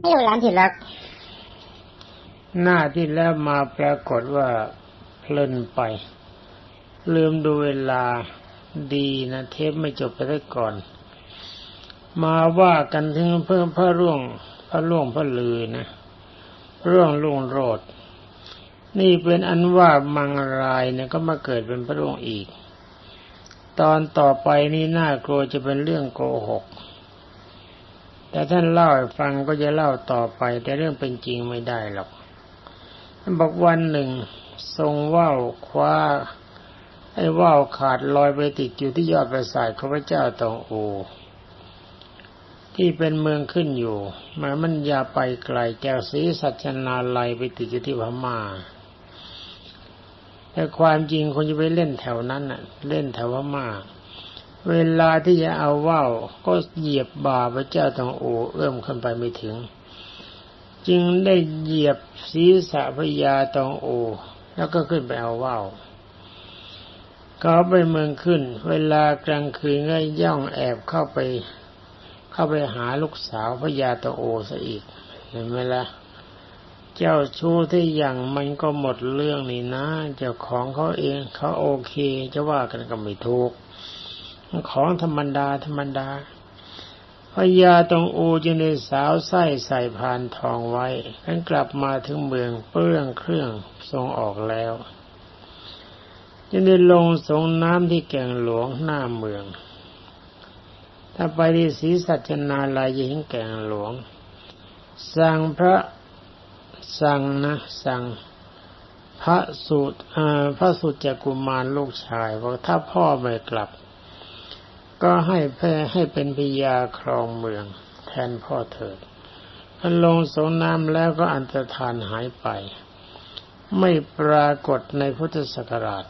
ไม่รู้ร้านที่รัก หน้าที่แล้วมาปรากฏว่าเพลินไป ลืมดูเวลาดีนะเทปไม่จบไปได้ก่อน มาว่ากันถึงเพิ่มพระร่วง พระร่วงพระลือนะเรื่องลุงโรดนี่เป็นอันว่ามังรายเนี่ยก็มาเกิดเป็นพระร่วงอีก ตอนต่อไปนี่น่ากลัวจะเป็นเรื่องโกหก แต่ท่านเล่าให้ฟังก็จะเล่าต่อไป แต่เรื่องเป็นจริงไม่ได้หรอกท่านบอกวันหนึ่ง ทรงว่าวคว้าไอ้ว่าวขาดลอยไปติดอยู่ที่ยอดปราสาทข้าพเจ้าตองโอ ที่เป็นเมืองขึ้นอยู่มามันยาไปไกลแกวสีสัจนาลัยไปติดอยู่ที่พม่าแต่ความจริงคนจะไปเล่นแถวนั้นน่ะ เล่นแถวพม่า เวลาที่จะเอาว่าวก็เหยียบบ่าพระเจ้าตองโอเอื้อมขึ้นไปไม่ถึง จึงได้เหยียบศีรษะพญาตองโอ แล้วก็ขึ้นไปเอาว่าวเขาไปเมืองขึ้น เวลากลางคืนก็ย่องแอบเข้าไป เข้าไปหาลูกสาวพญาตองโอซะอีก เห็นไหมละ่ะเจ้าชู้ที่อย่างมันก็หมดเรื่องนี่นะ เจ้าของเขาเองเขาโอเค จะว่ากันก็ไม่ถูก ของธรรมดาธรรมดาพญาตองอูจึงได้สาวไส้ใส่พานทองไว้ขันกลับมาถึงเมืองเปื้องเครื่องทรงออกแล้วจึงได้ลงสงน้ำที่แก่งหลวงหน้าเมือง ถ้าไปที่ศรีสัจนาลายยิงแก่งหลวง สั่งพระสั่งนะสั่งพระสุตพระสุจกุมารลูกชายบอกถ้าพ่อไม่กลับ ก็ให้แพ้ให้เป็นพิยาครองเมือง แทนพ่อเถิดท่านลงสงน้ำแล้วก็อันตรธานหายไป ไม่ปรากฏในพุทธศักราช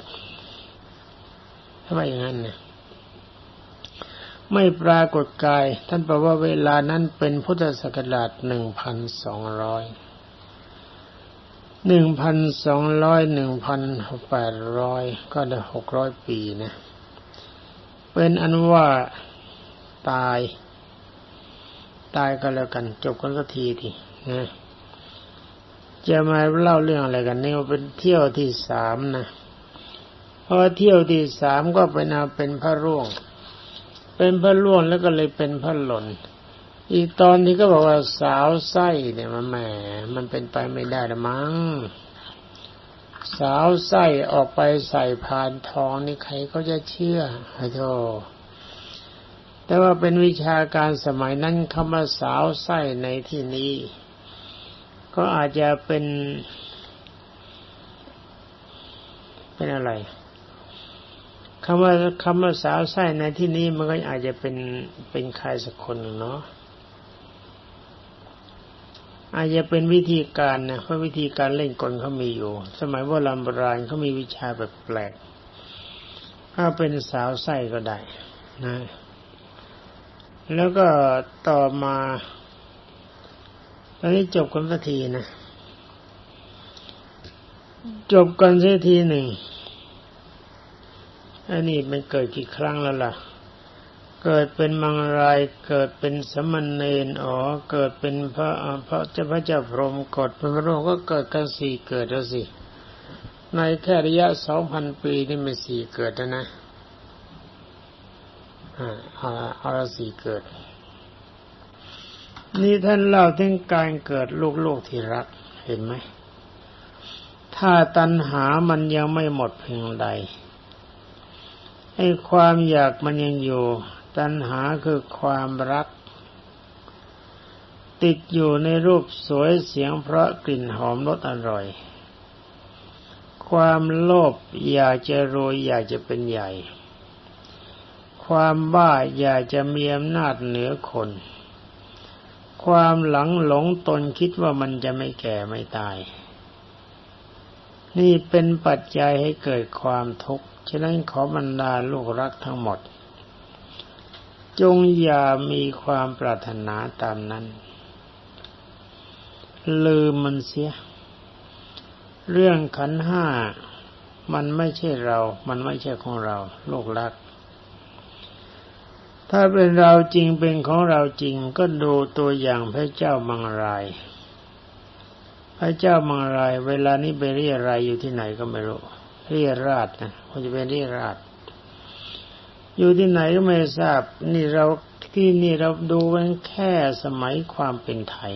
ทำไมอย่างนั้นเนี่ยไม่ปรากฏกาย ท่านบอกว่าเวลานั้นเป็นพุทธศักราชหนึ่งพันสองร้อยหนึ่งพันสองร้อยหนึ่งพันแปดร้อยก็ได้หกร้อยปีนะ เป็นอันว่าตาย ตายก็แล้วกัน จบกันสักทีทีนะจะมาเล่าเรื่องอะไรกันเนี่ยเป็นเที่ยวที่สามนะเพอเที่ยวที่สามก็เป็นเอาเป็นพระร่วง เป็นพระร่วงแล้วก็เลยเป็นพระหล่นอีกตอนนี้ก็บอกว่าสาวไส้เนี่ยมันแหมมันเป็นไปไม่ได้ละมั้ง สาวไส้ออกไปใส่พานทองนี่ใครก็จะเชื่อไอ้โธแต่ว่าเป็นวิชาการสมัยนั้นคำว่าสาวไส้ในที่นี้ ก็อาจจะเป็น เป็นอะไรคำว่าคำว่าสาวไส้ในที่นี้มันก็อาจจะเป็นเป็นใครสักคนเนาะ อาจจะเป็นวิธีการนะเพราะวิธีการเล่นกลเขามีอยู่ สมัยโบราณโบราณเขามีวิชาแบบแปลกถ้าเป็นสาวไส้ก็ได้นะ แล้วก็ต่อมา ตอนนี้จบกันสักทีนะ จบกันสักทีหนึ่งอันนี้มันเกิดกี่ครั้งแล้วล่ะ เกิดเป็นมังรายเกิดเป็นสมณเณรอ๋อเกิดเป็นพระพระเจ้าพระเจ้าพรหมกดเป็นพระโลกก็เกิดกันสี่เกิดแล้วสิ ในแค่ระยะสองพันปีนี่มันสี่เกิดแล้วนะอ่าเอาละสี่เกิด นี่ท่านเล่าถึงการเกิดลูกๆที่รักเห็นไหม ถ้าตัณหามันยังไม่หมดเพียงใดให้ความอยากมันยังอยู่ ตัณหาคือความรัก ติดอยู่ในรูปสวยเสียงเพราะกลิ่นหอมรสอร่อย ความโลภอยากจะรวยอยากจะเป็นใหญ่ ความบ้าอยากจะมีอำนาจเหนือคน ความหลังหลงตนคิดว่ามันจะไม่แก่ไม่ตาย นี่เป็นปัจจัยให้เกิดความทุกข์ฉะนั้นขอบรรดาลูกรักทั้งหมด จงอย่ามีความปรารถนาตามนั้น ลืมมันเสีย เรื่องขันห้ามันไม่ใช่เรา มันไม่ใช่ของเรา โลกรัก ถ้าเป็นเราจริงเป็นของเราจริงก็ดูตัวอย่างพระเจ้ามังราย พระเจ้ามังราย เวลานี้ไปเรียรายอยู่ที่ไหนก็ไม่รู้ เรียราชนะเขาจะเป็นเรียราช อยู่ที่ไหนก็ไม่ทราบ นี่เราที่นี่เราดูกันแค่สมัยความเป็นไทย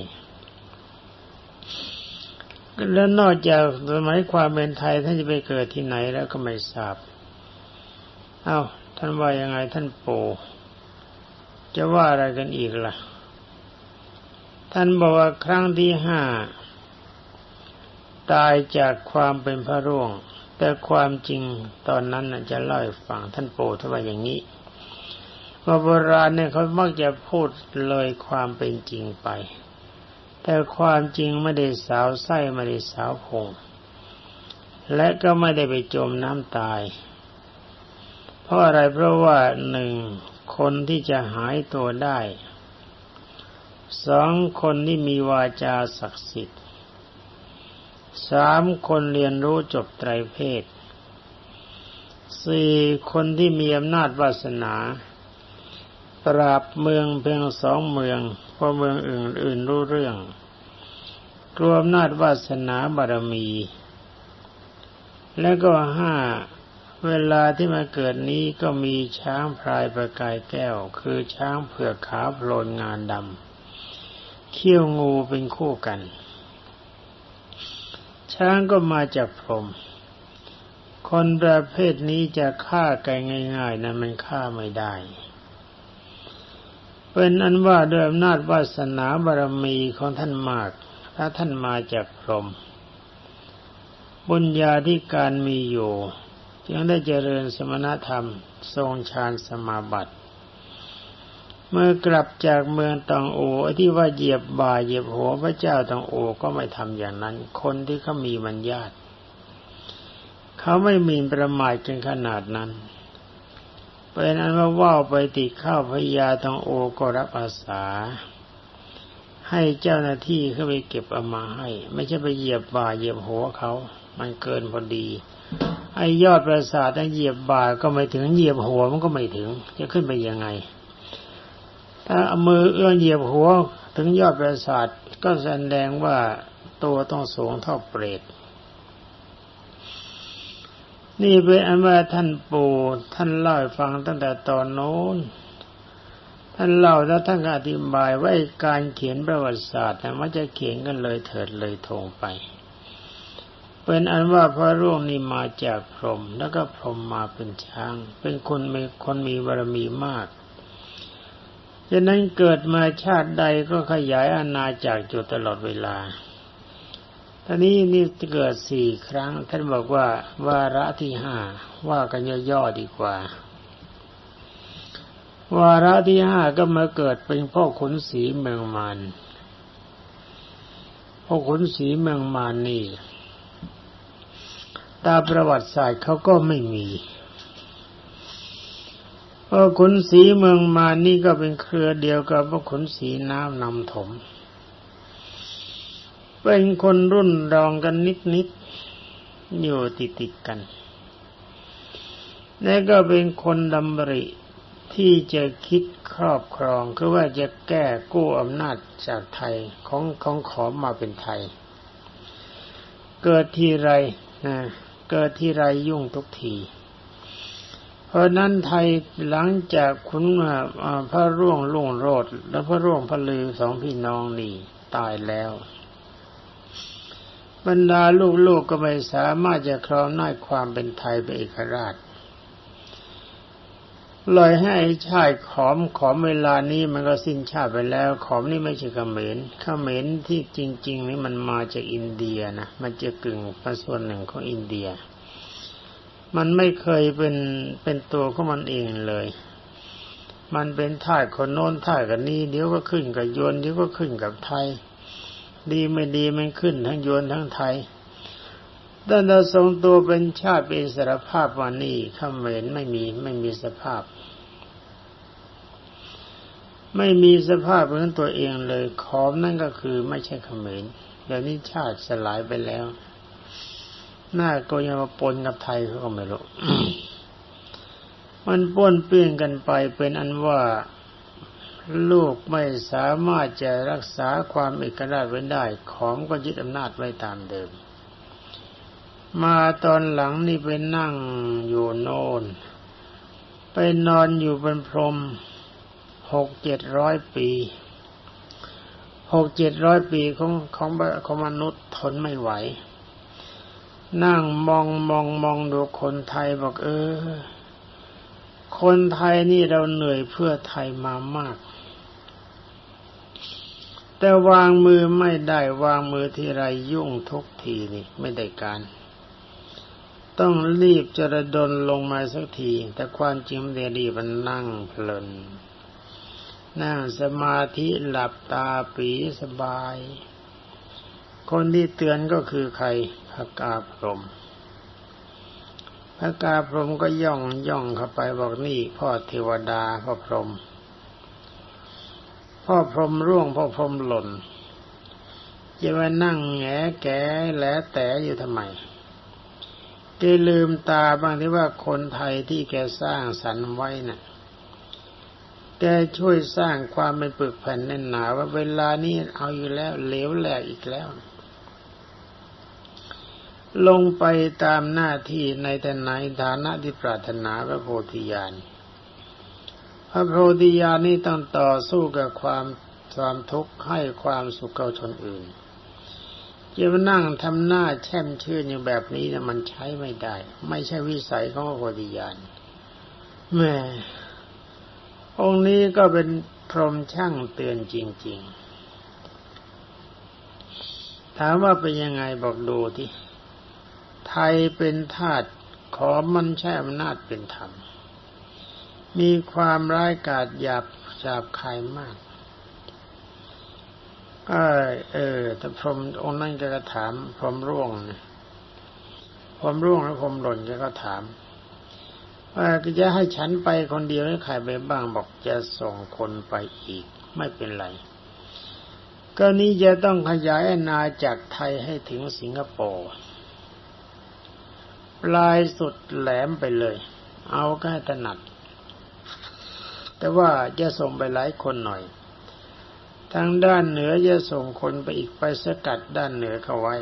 แล้วนอกจากสมัยความเป็นไทยท่านจะไปเกิดที่ไหนแล้วก็ไม่ทราบ เอา้า ท่านว่ายังไงท่านโปจะว่าอะไรกันอีกล่ะ ท่านบอกว่าครั้งที่ห้าตายจากความเป็นพระร่วง แต่ความจริงตอนนั้นจะเล่าให้ฟังท่านโปท่านว่าอย่างนี้ว่าโบราณเนี่ยเขามักจะพูดเลยความเป็นจริงไป แต่ความจริงไม่ได้สาวไส้ไม่ได้สาวพงและก็ไม่ได้ไปจมน้ำตาย เพราะอะไรเพราะว่าหนึ่งคนที่จะหายตัวได้สองคนที่มีวาจาศักดิ์สิทธิ์ สามคนเรียนรู้จบไตรเพศสี่คนที่มีอำนาจวาสนา ปราบเมืองเพียงสองเมืองเพราะเมืองอื่นอื่นรู้เรื่องกลัวอำนาจวาสนาบารมี แล้วก็ห้าเวลาที่มาเกิดนี้ก็มีช้างพลายประกายแก้ว คือช้างเผือกขาวโพลนงานดำเขี้ยวงูเป็นคู่กัน ช้างก็มาจากพรมคนประเภทนี้จะฆ่ากันง่าย ๆนะมันฆ่าไม่ได้ เป็นอันว่าด้วยอำนาจวาสนาบารมีของท่านมาก ถ้าท่านมาจากพรมบุญญาที่การมีอยู่ จึงได้เจริญสมณธรรม ทรงฌานสมาบัติ เมื่อกลับจากเมืองตองโอที่ว่าเหยียบบ่าเหยียบหัวพระเจ้าตองโอก็ไม่ทำอย่างนั้น คนที่เขามีมัญญาตเขาไม่มีประมาทกันขนาดนั้นเป็นอันว่าว่าวไปติดข้าวพยาตองโอก็รับอาสา ให้เจ้าหน้าที่เข้าไปเก็บเอามาให้ ไม่ใช่ไปเหยียบบ่าเหยียบหัวเขามันเกินพอดี ไอ้ยอดปราสาทนั้นเหยียบบ่าก็ไม่ถึงเหยียบหัวมันก็ไม่ถึง จะขึ้นไปยังไง ถ้าเอามือเอื้อเหยียบหัวถึงยอดปราสาทก็แสดงว่าตัวต้องสูงเท่าเปรตนี่เป็นอันว่าท่านปู่ท่านเล่าให้ฟังตั้งแต่ตอนโน้น ท่านเล่าแล้วท่านอธิบายว่าการเขียนประวัติศาสตร์นะมันจะเขียนกันเลยเถิดเลยทงไป เป็นอันว่าพระร่วงนี่มาจากพรหมแล้วก็พรหมมาเป็นช้าง เป็นคนมีคนมีบารมีมาก ฉะนั้นเกิดมาชาติใดก็ขยายอาณาจักรอยู่ตลอดเวลาตอนนี้นี่เกิดสี่ครั้ง ท่านบอกว่าวาระที่ห้าว่ากันย่อๆดีกว่า วาระที่ห้าก็มาเกิดเป็นพ่อขุนศรีเมืองมานพ่อขุนศรีเมืองมานนี่ ตาประวัติศาสตร์เขาก็ไม่มี พราะขุนศรีเมืองมานี่ก็เป็นเครือเดียวกับพระขุนศรีน้ำนำถม เป็นคนรุ่นรองกันนิดนิดอยู่ติดติดกัน และก็เป็นคนดำริที่จะคิดครอบครองคือว่าจะแก้กู้อำนาจจากไทยของของขอมาเป็นไทย เกิดทีไรนะเกิดที่ไรยุ่งทุกที เพราะนั้นไทยหลังจากคุณพระร่วงลุ่งโรดและพระร่วงพระลือสองพี่น้องนี่ตายแล้ว บรรดาลูกๆกก็ไม่สามารถจะครองนาความเป็นไทยเป็นเอกราชเลยให้ชาติขอมขอมเวลานี้มันก็สิ้นชาติไปแล้ว ขอมนี่ไม่ใช่เขมรเขมรที่จริง ๆ นี่มันมาจากอินเดียนะมันจะกึ่งเป็นส่วนหนึ่งของอินเดีย มันไม่เคยเป็นเป็นตัวของมันเองเลย มันเป็นท่ายคนโน้นท่ายกันนี้ เดี๋ยวก็ขึ้นกับยวนเดี๋ยวก็ขึ้นกับไทย ดีไม่ดีมันขึ้นทั้งยวนทั้งไทยด้านเราทรงตัวเป็นชาติเป็นสารภาพวันนี้ขเขมรไม่มีไม่มีสภาพ ไม่มีสภาพเป็นตัวเองเลยขอมนั่นก็คือไม่ใช่ขเขมรเดี๋ยวนี้ชาติสลายไปแล้ว หน้าก็ยังมาปนกับไทยเขาก็ไม่รู้มันป้วนเปี้ยนกันไปเป็นอันว่าลูกไม่สามารถจะรักษาความเอกราชไว้ได้ ของก็ยึดอำนาจไว้ตามเดิม มาตอนหลังนี่ไปนั่งอยู่โน่นไปนอนอยู่บนพรมหกเจ็ดร้อยปีหกเจ็ดร้อยปีของของของมนุษย์ทนไม่ไหว นั่งมองมองมองดูคนไทยบอกเออ คนไทยนี่เราเหนื่อยเพื่อไทยมามาก แต่วางมือไม่ได้วางมือที่ไรยุ่งทุกทีนี่ไม่ได้การ ต้องรีบจะระดนลงมาสักที แต่ความจริงเดียมันนั่งเพลิน นั่งสมาธิหลับตาปีสบาย คนที่เตือนก็คือใคร พระกาพรมพระกาพรมก็ย่องย่องเข้าไปบอกนี่พ่อเทวดาพ่อพรม พ่อพรมร่วงพ่อพรมหล่นจะมานั่งแงแกแหลแต่อยู่ทำไมแกลืมตาบางที่ว่าคนไทยที่แกสร้างสรรไว้นะ่ะ แกช่วยสร้างความเป็นปึกแผ่นแน่นหนาว่าเวลานี้เอาอยู่แล้วเหลวแหลกอีกแล้ว ลงไปตามหน้าที่ในแต่ไหนฐานะที่ปรารถนาพระโพธิญาณพระโพธิญาณนี้ต้องต่อสู้กับความความทุกข์ให้ความสุขเก่าชนอื่นจะมานั่งทำหน้าแช่มชื่นอย่างแบบนี้นะมันใช้ไม่ได้ ไม่ใช่วิสัยของพระโพธิญาณแม่องค์นี้ก็เป็นพรหมช่างเตือนจริง ๆ ถามว่าเป็นยังไงบอกดูที่ ไทยเป็นทาสขอมันใช้อำนาจเป็นธรรม มีความร้ายกาจหยาบจาบคายมากเออเออแต่พรหมองค์นั้นก็ถามพรหมร่วงนะพรหมร่วงแล้วพรหมหล่นก็ถามว่าจะให้ฉันไปคนเดียวหรือใครไปบ้างบอกจะส่งคนไปอีก ไม่เป็นไรก็นี้จะต้องขยายอาณาจักรไทยให้ถึงสิงคโปร์ ลายสุดแหลมไปเลย เอาแค่ถนัด แต่ว่าจะส่งไปหลายคนหน่อย ทางด้านเหนือจะส่งคนไปอีกไปสกัดด้านเหนือเขาไว้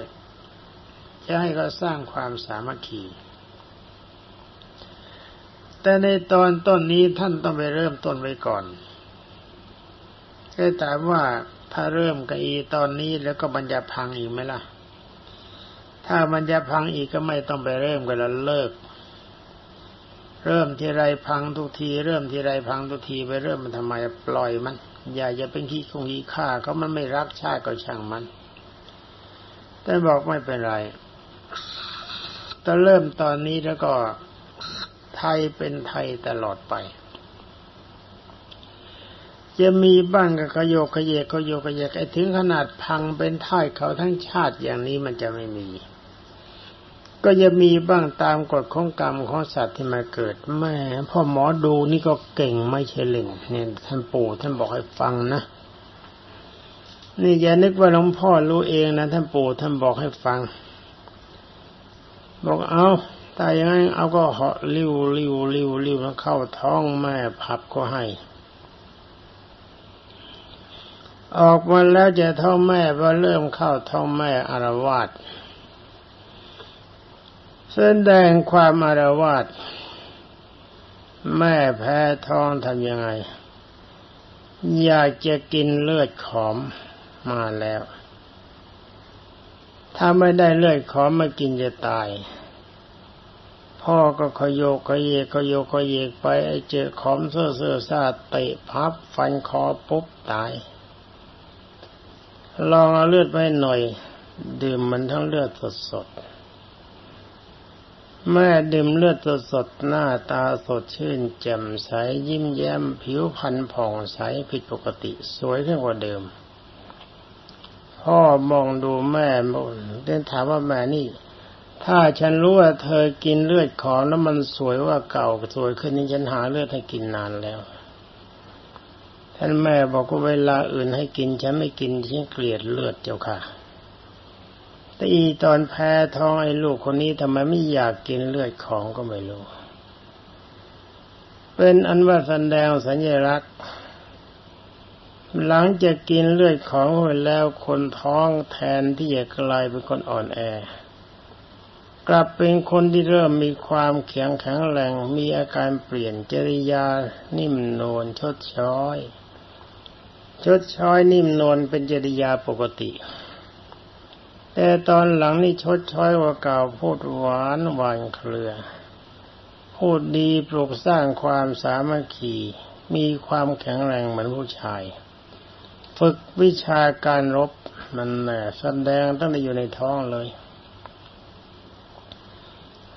จะให้เขาสร้างความสามัคคีแต่ในตอนต้นนี้ท่านต้องไปเริ่มต้นไว้ก่อนก็ถามว่าถ้าเริ่มกับอีตอนนี้แล้วก็บรรยาพังอีกไหมล่ะ ถ้าบรรยาพังอีกก็ไม่ต้องไปเริ่มกันแล้วเลิก เริ่มทีไรพังทุกที เริ่มทีไรพังทุกทีไปเริ่มมันทำไมปล่อยมัน อย่าอย่าเป็นขี้คงขี้ข้าเขามันไม่รักชาติก็ช่างมัน แต่บอกไม่เป็นไรแต่เริ่มตอนนี้แล้วก็ไทยเป็นไทยตลอดไป จะมีบ้างกับขยโยกขยเยกขยโยกขยเยกไอ้ถึงขนาดพังเป็นท่ายเขาทั้งชาติอย่างนี้มันจะไม่มี ก็จะมีบ้างตามกฎของกรรมของสัตว์ที่มาเกิดแม่พ่อหมอดูนี่ก็เก่งไม่ใช่เล่นเนี่ยท่านปู่ท่านบอกให้ฟังนะ นี่อย่านึกว่าหลวงพ่อรู้เองนะท่านปู่ท่านบอกให้ฟัง บอกเอาถ้าอย่างนั้นเอาก็เหาะลิ้วลิ้วลิ้วลิ้วแล้วเข้าท้องแม่พับก็ให้ ออกมาแล้วจะท้องแม่พอเริ่มเข้าท้องแม่อารวาส แสดงความอารวาสแม่แพ้ท้องทำยังไง อยากจะกินเลือดขอมมาแล้ว ถ้าไม่ได้เลือดขอมมากินจะตาย พ่อก็ขยโยกขยเยขยโยขยเยกไปไอ้เจอขอมเสื้อเสื้อซาเตะพับฟันคอปุ๊บตาย ลองเอาเลือดไปหน่อย ดื่มมันทั้งเลือดสดสด แม่ดื่มเลือดสดสดหน้าตาสดชื่น แจ่มใสยิ้มแย้ม ผิวพรรณผ่องใสผิดปกติ สวยขึ้นกว่าเดิม พ่อมองดูแม่มเดินถามว่าแม่นี่ ถ้าฉันรู้ว่าเธอกินเลือดของแล้วมันสวยว่าเก่าสวยขึ้นนี่ฉันหาเลือดให้กินนานแล้ว ท่านแม่บอกว่าเวลาอื่นให้กินฉันไม่กินฉันเกลียดเลือดเจ้าค่ะ ต่อีตอนแพ้ท้องไอ้ลูกคนนี้ทำไมไม่อยากกินเลือดของก็ไม่รู้ เป็นอันว่าแสดงสัญลักษณ์ หลังจากกินเลือดของไปแล้วคนท้องแทนที่จะกลายเป็นคนอ่อนแอ กลับเป็นคนที่เริ่มมีความแข็งแข็งแรงมีอาการเปลี่ยนจริยานิ่มนวลชดช้อย ชดช้อยนิ่มนวลเป็นจริยาปกติ แต่ตอนหลังนี่ชดช้อยกว่าเก่าพูดหวานหวานเครือ พูดดีปลุกสร้างความสามัคคี มีความแข็งแรงเหมือนผู้ชาย ฝึกวิชาการรบมันแหละแสดงตั้งแต่อยู่ในท้องเลย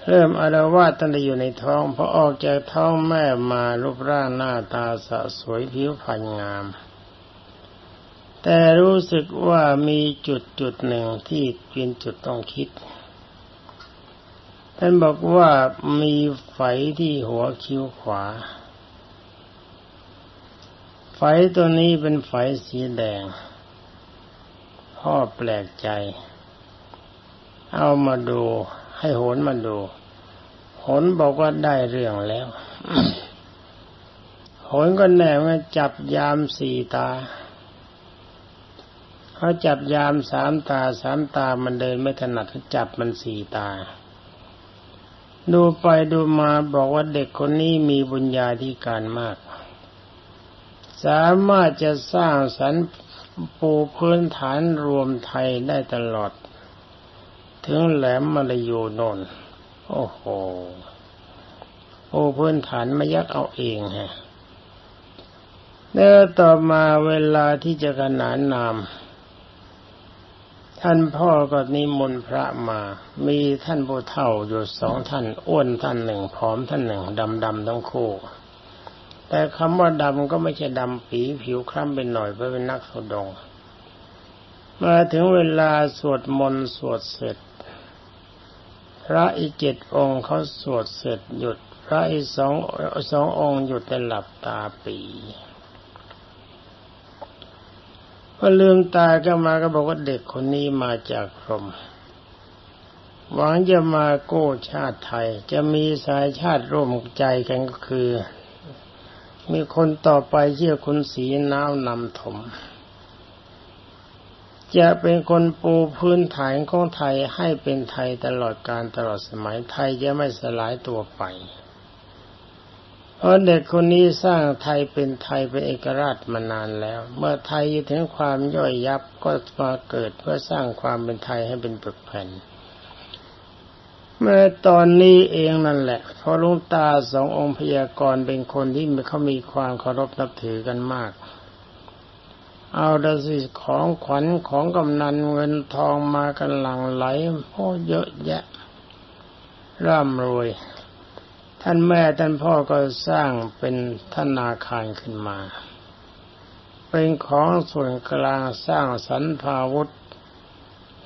เริ่มอารวาสตั้งแต่อยู่ในท้องพอออกจากท้องแม่มารูปร่างหน้าตาสะสวยผิวพรรณงาม แต่รู้สึกว่ามีจุดจุดหนึ่งที่เป็นจุดต้องคิด ท่านบอกว่ามีไฝที่หัวคิ้วขวา ไฝตัวนี้เป็นไฝสีแดง พ่อแปลกใจ เอามาดูให้โหนมาดูโหนบอกว่าได้เรื่องแล้วโหนก็แน่ว่าจับยามสี่ตา เขาจับยามสามตาสามตามันเดินไม่ถนัดเขาจับมันสี่ตา ดูไปดูมาบอกว่าเด็กคนนี้มีบุญญาธิการมาก สามารถจะสร้างสรรปูพื้นฐานรวมไทยได้ตลอด ถึงแหลมมลายูนนโอ้โหปูพื้นฐานมายักเอาเองฮะแล้วต่อมาเวลาที่จะขนานนาม ท่านพ่อก็นิมนต์พระมา มีท่านผู้เฒ่าอยู่สองท่าน อ้วนท่านหนึ่งผอมท่านหนึ่งดำดำทั้งคู่ แต่คำว่าดำก็ไม่ใช่ดำปีผิวคล้ำเป็นหน่อยเพราะเป็นนักสดงมาถึงเวลาสวดมนต์สวดเสร็จ พระอีกเจ็ดองค์เขาสวดเสร็จหยุด พระอีกสองสององค์หยุดแต่หลับตาปี พอลืมตาก็มาก็บอกว่าเด็กคนนี้มาจากพรหมหวังจะมาโก้ชาติไทย จะมีสายชาติร่วมใจกันก็คือ มีคนต่อไปเชื่อคุณสีน้าวนำถม จะเป็นคนปูพื้นฐานของไทยให้เป็นไทยตลอดการตลอดสมัยไทยจะไม่สลายตัวไป เพราะเด็กคนนี้สร้างไทยเป็นไทยเป็นเอกราชมานานแล้ว เมื่อไทยถึงความย่อยยับก็มาเกิดเพื่อสร้างความเป็นไทยให้เป็นปึกแผ่น เมื่อตอนนี้เองนั่นแหละพอลุงตาสององค์พยากรณ์เป็นคนที่เขามีความเคารพนับถือกันมาก เอาดสิของขวัญของกำนันเงินทองมากันหลั่งไหลโอ้เยอะแยะร่ำรวย ท่านแม่ท่านพ่อก็สร้างเป็นธนาคารขึ้นมา เป็นของส่วนกลางสร้างสรรพาวุธ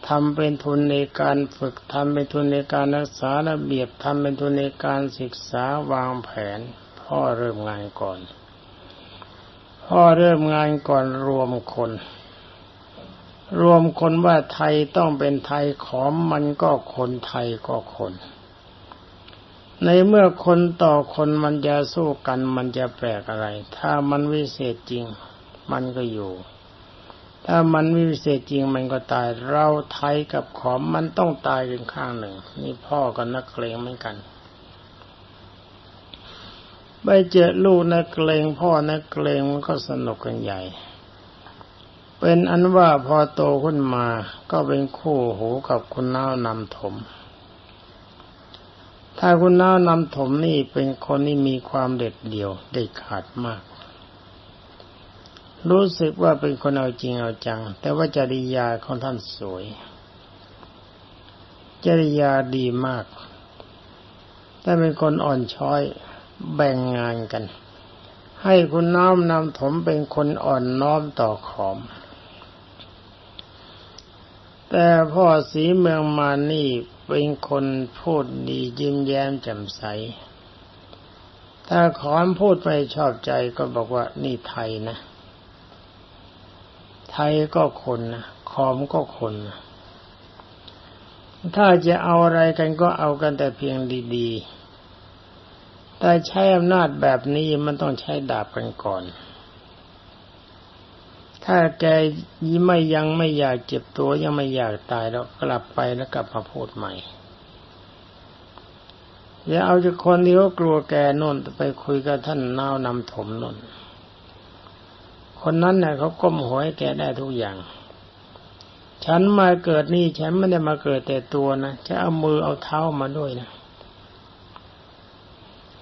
ทำเป็นทุนในการฝึกทำเป็นทุนในการรักษาระเบียบทำเป็นทุนในการศึกษาวางแผน พ่อเริ่มงานก่อน พ่อเริ่มงานก่อนรวมคน รวมคนว่าไทยต้องเป็นไทยขอมมันก็คนไทยก็คน ในเมื่อคนต่อคนมันจะสู้กันมันจะแปลกอะไร ถ้ามันวิเศษจริง มันก็อยู่ ถ้ามันวิเศษจริงมันก็ตาย เราไทยกับขอมมันต้องตายเป็นข้างหนึ่ง นี่พ่อกับนักเกรงเหมือนกัน ไปเจอลูกนักเกรงพ่อนักเกรงมันก็สนุกกันใหญ่ เป็นอันว่าพอโตขึ้นมาก็เป็นคู่หูกับคุณน้านำถม ถ้าคุณน้านำถมนี่เป็นคนที่มีความเด็ดเดี่ยวเด็ดขาดมาก รู้สึกว่าเป็นคนเอาจริงเอาจัง แต่ว่าจริยาของท่านสวย จริยาดีมาก แต่เป็นคนอ่อนช้อยแบ่งงานกัน ให้คุณน้อมนำถมเป็นคนอ่อนน้อมต่อขอม แต่พ่อสีเมืองมานี่เป็นคนพูดดียิ้มแย้มแจ่มใส ถ้าขอนพูดไม่ชอบใจก็บอกว่านี่ไทยนะ ไทยก็คนนะขอมก็คนนะถ้าจะเอาอะไรกันก็เอากันแต่เพียงดีๆ แต่ใช้อำนาจแบบนี้มันต้องใช้ดาบกันก่อน ถ้าแกยี่ไม่ยังไม่อยากเจ็บตัวยังไม่อยากตายแล้วกลับไปแล้วกลับมาพูดใหม่อย่าเอาจากคนที่เขากลัวแกนนไปคุยกับท่านนาวนำถมนนคนนั้นเนี่ยเขาก้มหัวให้แกได้ทุกอย่าง ฉันมาเกิดนี่ฉันไม่ได้มาเกิดแต่ตัวนะจะเอามือเอาเท้ามาด้วยนะ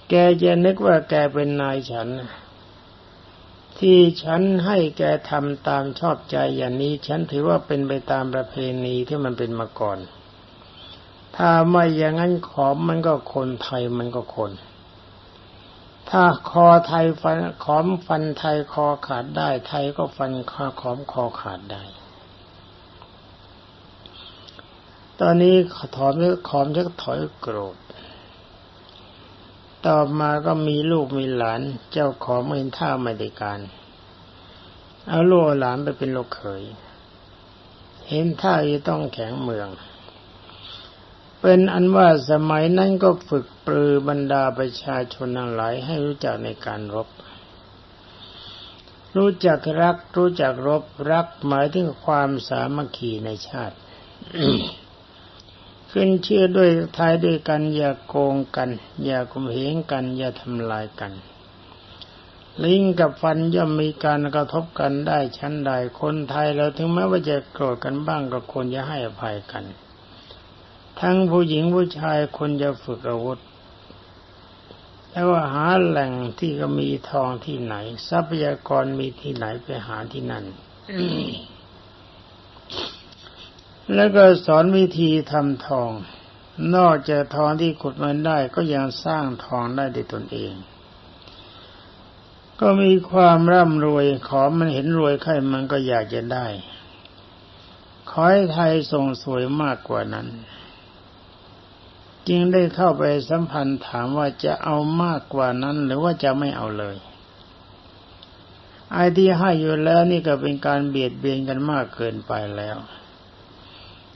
แกจะนึกว่าแกเป็นนายฉัน ที่ฉันให้แกทำตามชอบใจอย่างนี้ ฉันถือว่าเป็นไปตามประเพณีที่มันเป็นมาก่อน ถ้าไม่อย่างนั้นขอมมันก็คนไทยมันก็คน ถ้าคอไทยฟันขอมฟันไทยคอขาดได้ ไทยก็ฟันคอขอมคอขาดได้ ตอนนี้ถอนขอมจะถอยโกรธ ต่อมาก็มีลูกมีหลาน เจ้าของเห็นท่าไม่ได้การ เอาลูกหลานไปเป็นลูกเขย เห็นท่าจะต้องแข็งเมือง เป็นอันว่าสมัยนั้นก็ฝึกปรือบรรดาประชาชนทั้งหลายให้รู้จักในการรบ รู้จักรัก รู้จักรบรักหมายถึงความสามัคคีในชาติ ขึ้นเชื่อด้วยทายด้วยกัน อย่าโกงกัน อย่ากุมเหงกัน อย่าทำลายกัน ลิงกับฟันย่อมมีการกระทบกันได้ชั้นใดคนไทยเราถึงแม้ว่าจะโกรธกันบ้างก็ควรจะให้อภัยกัน ทั้งผู้หญิงผู้ชายคนจะฝึกอาวุธแล้วว่าหาแหล่งที่ก็มีทองที่ไหน ทรัพยากรมีที่ไหนไปหาที่นั่น แล้วก็สอนวิธีทำทอง นอกจากทองที่ขุดมันได้ก็ยังสร้างทองได้ด้วยตนเอง ก็มีความร่ำรวยขอมันเห็นรวยใครมันก็อยากจะได้ ขอให้ไทยส่งสวยมากกว่านั้น จึงได้เข้าไปสัมพันธ์ถามว่าจะเอามากกว่านั้น หรือว่าจะไม่เอาเลยไอ้ที่ให้อยู่แล้วนี่ก็เป็นการเบียดเบียนกันมากเกินไปแล้ว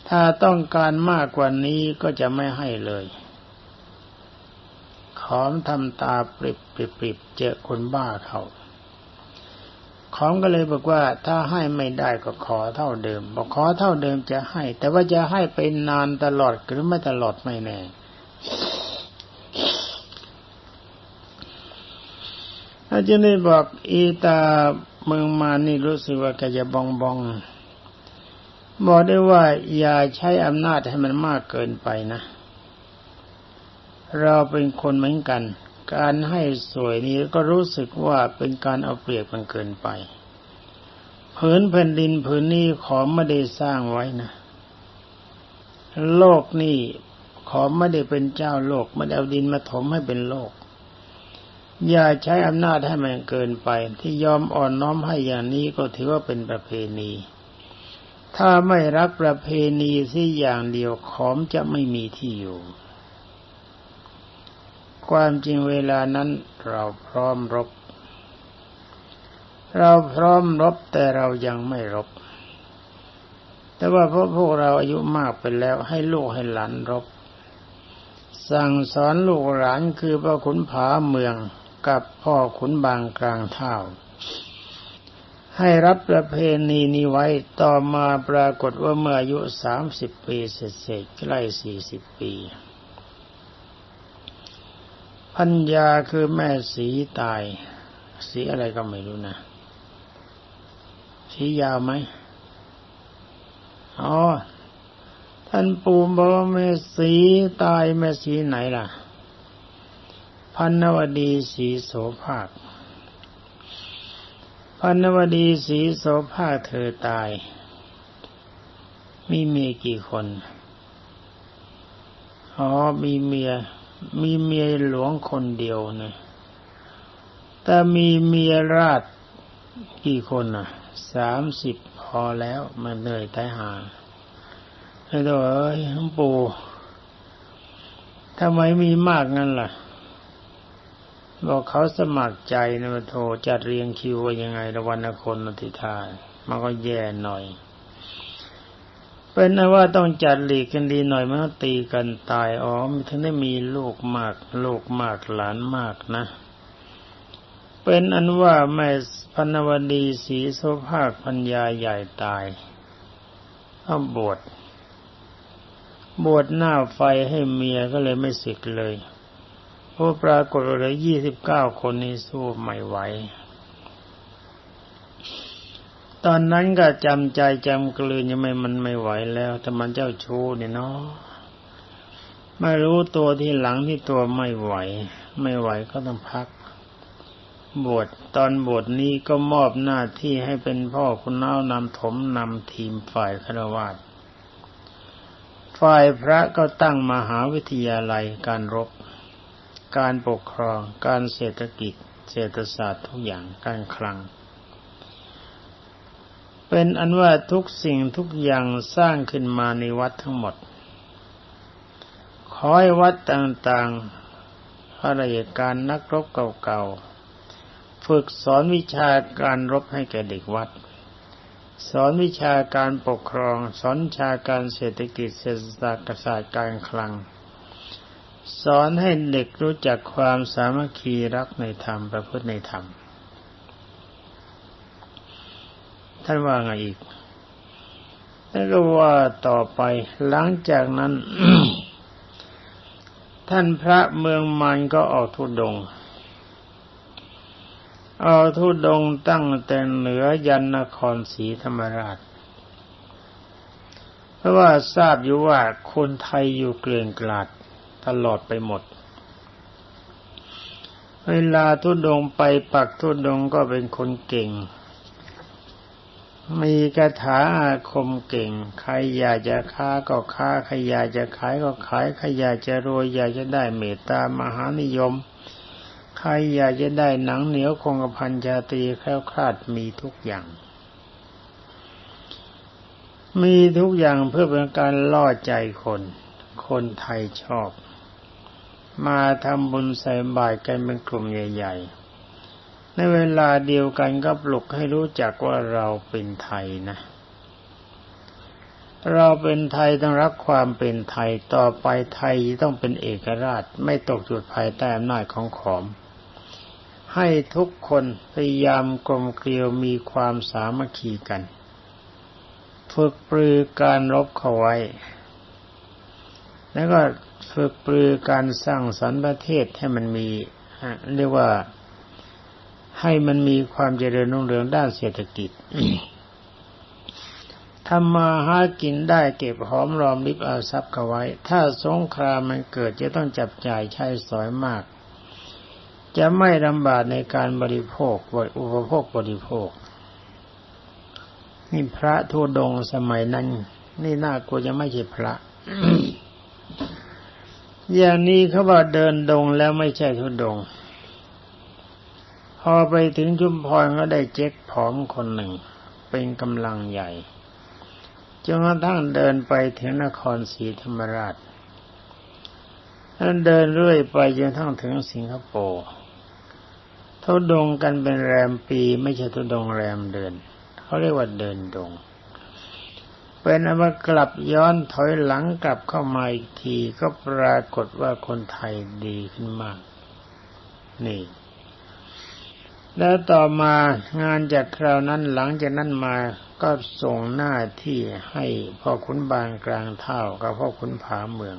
ถ้าต้องการมากกว่านี้ก็จะไม่ให้เลย ขอมทำตาปริบปริบปริบเจอคนบ้าเขาขอมก็เลยบอกว่าถ้าให้ไม่ได้ก็ขอเท่าเดิม บอกขอเท่าเดิมจะให้ แต่ว่าจะให้ไปนานตลอดหรือไม่ตลอดไม่แน่อาจารย์ได้บอกอีตาเมืองมานี่รู้สึกว่าแกจะบองบอง บอกได้ว่าอย่าใช้อำนาจให้มันมากเกินไปนะ เราเป็นคนเหมือนกัน การให้สวยนี้ก็รู้สึกว่าเป็นการเอาเปรียบมันเกินไปผืนแผ่นดินผืนนี้ขอไม่ได้สร้างไว้นะ โลกนี่ขอไม่ได้เป็นเจ้าโลกไม่ได้เอาดินมาถมให้เป็นโลก อย่าใช้อำนาจให้มันเกินไป ที่ยอมอ่อนน้อมให้อย่างนี้ก็ถือว่าเป็นประเพณี ถ้าไม่รักประเพณีสิอย่างเดียวขอมจะไม่มีที่อยู่ ความจริงเวลานั้นเราพร้อมรบ เราพร้อมรบแต่เรายังไม่รบ แต่ว่าเพราะพวกเราอายุมากไปแล้วให้ลูกให้หลานรบ สั่งสอนลูกหลานคือพระขุนผาเมืองกับพ่อขุนบางกลางเท่า ให้รับประเพณีนี้ไว้ต่อมาปรากฏว่าเมื่ออายุสามสิบปีเศษใกล้สี่สิบปีพัญญาคือแม่สีตาย สีอะไรก็ไม่รู้นะ สียาวไหมอ๋อ ท่านปู่บอกว่าแม่สีตายแม่สีไหนล่ะ พันนวดีสีโสภาค พันวดีสีโสภาเธอตาย มีเมียกี่คน อ๋อ มีเมีย มีเมียหลวงคนเดียวนะแต่มีเมียราชกี่คนอะ สามสิบพอแล้วมันเหนื่อยตายหาไอ้ตัวเอ้ยปู่ทำไมมีมากงั้นล่ะ บอกเขาสมัครใจนะมาโทรจัดเรียงคิวว่ายังไงระวันคนนติทานมันก็แย่หน่อย เป็นนว่าต้องจัดหลีกกันดีหน่อยมื่อตีกันตายอ๋อมถึงได้มีลูกมากลูกมากหลานมากนะ เป็นอันว่าแม่พันวดีศรีโสภาคพัญญาใหญ่ตายต้อบวชบวชหน้าไฟให้เมียก็เลยไม่สึกเลย พราะปรากฏเหลือยี่สิบเก้าคนนี้สู้ไม่ไหว ตอนนั้นก็จำใจจำกลืนยังไม่มันไม่ไหวแล้วแต่มันเจ้าชู้นี่เนาะไม่รู้ตัวที่หลังที่ตัวไม่ไหว ไม่ไหวก็ต้องพัก บวชตอนบวชนี้ก็มอบหน้าที่ให้เป็นพ่อคุณน้านำถมนำทีมฝ่ายคารวาสฝ่ายพระก็ตั้งมหาวิทยาลัยการรบ การปกครอง การเศรษฐกิจ เศรษฐศาสตร์ทุกอย่างการคลัง เป็นอันว่าทุกสิ่งทุกอย่างสร้างขึ้นมาในวัดทั้งหมด ขอให้วัดต่างๆข้าราชการนักรบเก่าๆ ฝึกสอนวิชาการรบให้แก่เด็กวัดสอนวิชาการปกครอง สอนวิชาการเศรษฐกิจเศรษฐศาสตร์ศาสตร์การคลัง สอนให้เด็กรู้จักความสามัคคีรักในธรรมประพฤติในธรรม ท่านว่าไงอีกแล้วก็ว่าต่อไปหลังจากนั้น ท่านพระเมืองมันก็ออกทุดงเอาทุดงตั้งแต่เหนือยันนครศรีธรรมราช เพราะว่าทราบอยู่ว่าคนไทยอยู่เกลื่อนกลาด ตลอดไปหมด เวลาทุดงไปปักทุดงก็เป็นคนเก่ง มีคาถาอาคมเก่ง ใครอยากจะค้าก็ค้า ใครอยากจะขายก็ขาย ใครอยากจะรวยอยากจะได้เมตตามหานิยม ใครอยากจะได้หนังเหนียวคงกระพันชาตรีแคล้วคลาดมีทุกอย่างมีทุกอย่างเพื่อเป็นการล่อใจคน คนไทยชอบ มาทำบุญใส่บาตรกันเป็นกลุ่มใหญ่ ๆ ในเวลาเดียวกันก็ปลุกให้รู้จักว่าเราเป็นไทยนะ เราเป็นไทยต้องรักความเป็นไทยต่อไปไทยต้องเป็นเอกราช ไม่ตกจุดภายใต้อำนาจของขอม ให้ทุกคนพยายามกลมเกลียวมีความสามัคคีกัน ฝึกปรือการรบเข้าไว้ แล้วก็ฝึกปรือการสร้างสรรค์ประเทศให้มันมีเรียกว่าให้มันมีความเจริญรุ่งเรืองด้านเศรษฐกิจทำมาหากินได้เก็บหอมรอมริบเอาทรัพย์เข้าไว้ ถ้าสงครามมันเกิดจะต้องจับจ่ายใช้สอยมาก จะไม่ลำบากในการบริโภคอุปโภคบริโภค นี่พระทุดงสมัยนั้น นี่น่ากลัวจะไม่ใช่พระ อย่างนี้เขาว่าเดินดงแล้วไม่ใช่ทุดง พอไปถึงชุมพรก็ได้เจ๊กผอมคนหนึ่ง เป็นกำลังใหญ่จนกระทั่งเดินไปถึงนครศรีธรรมราชท่านเดินเรื่อยไปจนทั้งถึงสิงคโปร์ทุดงกันเป็นแรมปีไม่ใช่ทุดงแรมเดิน เขาเรียกว่าเดินดง เป็นอมากลับย้อนถอยหลังกลับเข้ามาอีกทีก็ปรากฏว่าคนไทยดีขึ้นมาก นี่ แล้วต่อมางานจากคราวนั้นหลังจากนั้นมาก็ส่งหน้าที่ให้พ่อขุนบางกลางเท่ากับพ่อขุนผาเมือง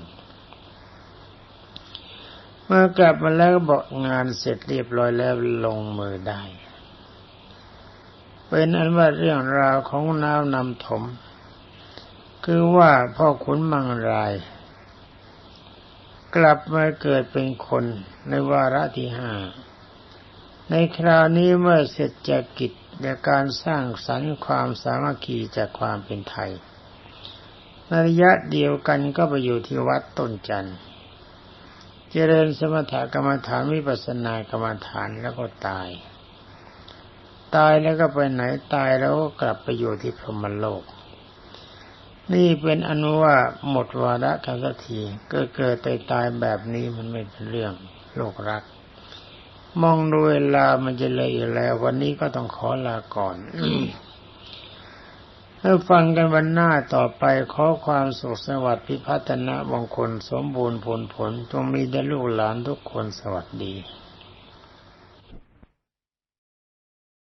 เมื่อกลับมาแล้วก็บอกงานเสร็จเรียบร้อยแล้วลงมือได้ เป็นอันว่าเรื่องราวของน้านำถม คือว่าพ่อขุนมังราย กลับมาเกิดเป็นคนในวาระที่ห้าในคราวนี้เมื่อเสร็จจากกิจในการสร้างสรรค์ความสามัคคีจากความเป็นไทยนระยะเดียวกันก็ไปอยู่ที่วัดต้นจันทร์เจริญสมถกรรมฐานวิปัสสนากรรมฐานแล้วก็ตาย ตายแล้วก็ไปไหนตายแล้วก็กลับไปอยู่ที่พรหมโลก นี่เป็นอนุว่าหมดวาระกันสักทีก็เกิดตายตายแบบนี้มันไม่เป็นเรื่องโลกรัก มองดูเวลามันจะเลยอยู่แล้ว วันนี้ก็ต้องขอลาก่อนให้ฟังกันวันหน้าต่อไปขอความสุขสวัสดิ์พิพัฒนะมงคลสมบูรณ์ผลผลจงมีแด่ลูกหลานทุกคนสวัสดี